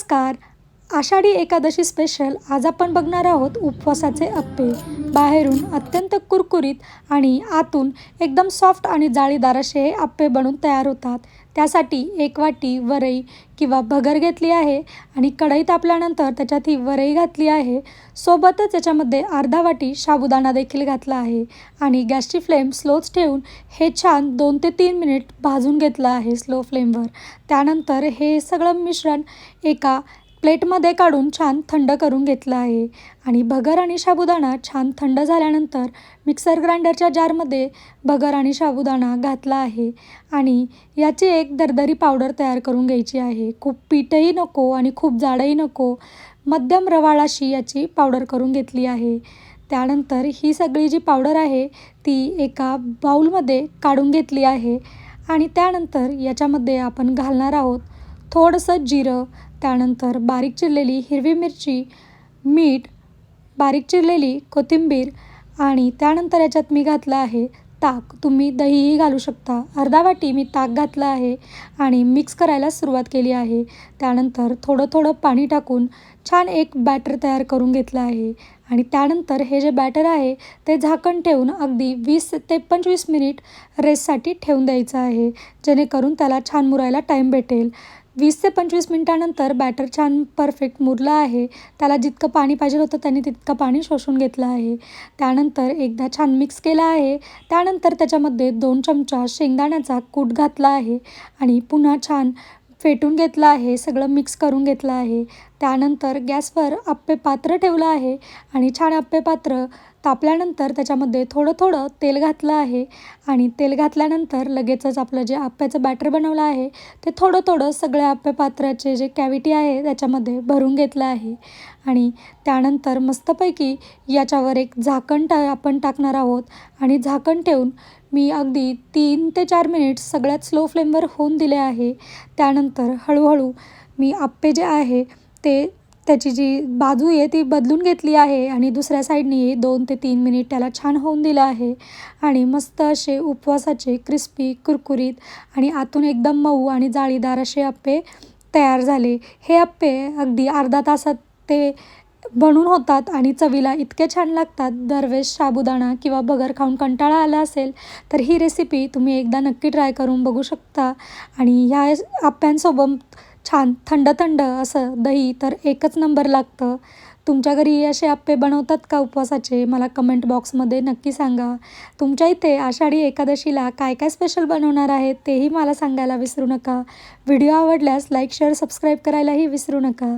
नमस्कार. आषाढी एकादशी स्पेशल आज आपण बघणार आहोत उपवासाचे अप्पे. बाहेरून अत्यंत कुरकुरीत आणि आतून एकदम सॉफ्ट आणि जाळीदार असे हे अप्पे बनून तयार होतात. त्यासाठी एक वाटी वरई किंवा भगर घेतली आहे आणि कढई तापल्यानंतर त्याच्यात ही वरई घातली आहे. सोबतच याच्यामध्ये अर्धा वाटी साबुदाणा देखील घातला आहे आणि गॅसची फ्लेम स्लोच ठेवून हे छान दोन ते तीन मिनिट भाजून घेतलं आहे स्लो फ्लेमवर. त्यानंतर हे सगळं मिश्रण एका प्लेटमध्ये काढून छान थंड करून घेतलं आहे. आणि भगर आणि साबुदाणा छान थंड झाल्यानंतर मिक्सर ग्राइंडरच्या जारमध्ये भगर आणि साबुदाणा घातला आहे. आणि याची एक दरदरी पावडर तयार करून घ्यायची आहे. खूप पीठही नको आणि खूप जाडही नको मध्यम रवाळाशी याची पावडर करून घेतली आहे. त्यानंतर ही सगळी जी पावडर आहे ती एका बाऊलमध्ये काढून घेतली आहे. आणि त्यानंतर याच्यामध्ये आपण घालणार आहोत थोडंसं जिरं त्यानंतर बारीक चिरलेली हिरवी मिरची मीठ बारीक चिरलेली कोथिंबीर आणि त्यानंतर याच्यात मी घातलं आहे ताक. तुम्ही दहीही घालू शकता. अर्धा वाटी मी ताक घातलं आहे आणि मिक्स करायला सुरुवात केली आहे. त्यानंतर थोडं थोडं पाणी टाकून छान एक बॅटर तयार करून घेतलं आहे आणि त्यानंतर हे जे बॅटर आहे ते झाकण ठेवून अगदी वीस ते पंचवीस मिनिट रेससाठी ठेवून द्यायचं आहे जेणेकरून त्याला छान मुरायला टाईम भेटेल. वीस ते पंचवीस मिनटानंतर बॅटर छान परफेक्ट मुरलं आहे. त्याला जितकं पाणी पाहिजे होतं त्याने तितकं पाणी शोषून घेतलं आहे. त्यानंतर एकदा छान मिक्स केलं आहे. त्यानंतर त्याच्यामध्ये दोन चमचा शेंगदाण्याचा कूट घातला आहे आणि पुन्हा छान फेटून घेतलं आहे. सगळं मिक्स करून घेतलं आहे. त्यानंतर गॅसवर आप्पे पात्र ठेवलं आहे आणि छान आप्पे पात्र तापल्यानंतर त्याच्यामध्ये थोडं थोडं तेल घातलं आहे आणि तेल घातल्यानंतर लगेचच आपलं जे आप्प्याचं बॅटर बनवलं आहे ते थोडं थोडं सगळ्या आप्पे पात्राचे जे कॅविटी आहे त्याच्यामध्ये भरून घेतलं आहे. आणि त्यानंतर मस्तपैकी याच्यावर एक झाकण टा आपण टाकणार आहोत आणि झाकण ठेवून मी अगदी तीन ते चार मिनिट्स सगळ्यात स्लो फ्लेमवर होऊन दिले आहे. त्यानंतर हळूहळू मी आप्पे जे आहे ते त्याची जी बाजू आहे ती बदलून घेतली आहे आणि दुसऱ्या साईडनी दोन ते तीन मिनिट त्याला छान होऊन दिलं आहे. आणि मस्त असे उपवासाचे क्रिस्पी कुरकुरीत आणि आतून एकदम मऊ आणि जाळीदार असे अप्पे तयार झाले. हे अप्पे अगदी अर्धा तासात ते बनून होतात आणि चवीला इतके छान लागतात. दरवेळेस साबुदाणा किंवा बगर खाऊन कंटाळा आला असेल तर ही रेसिपी तुम्ही एकदा नक्की ट्राय करून बघू शकता. आणि ह्या आप्यांसोबत छान थंड थंड असं दही तर एकच नंबर लागतं. तुमच्या घरी असे आप्पे बनवतात का उपवासाचे? मला कमेंट बॉक्समध्ये नक्की सांगा. तुमच्या इथे आषाढी एकादशीला काय काय स्पेशल बनवणार आहेत तेही मला सांगायला विसरू नका. व्हिडिओ आवडल्यास लाईक शेअर सबस्क्राईब करायलाही विसरू नका.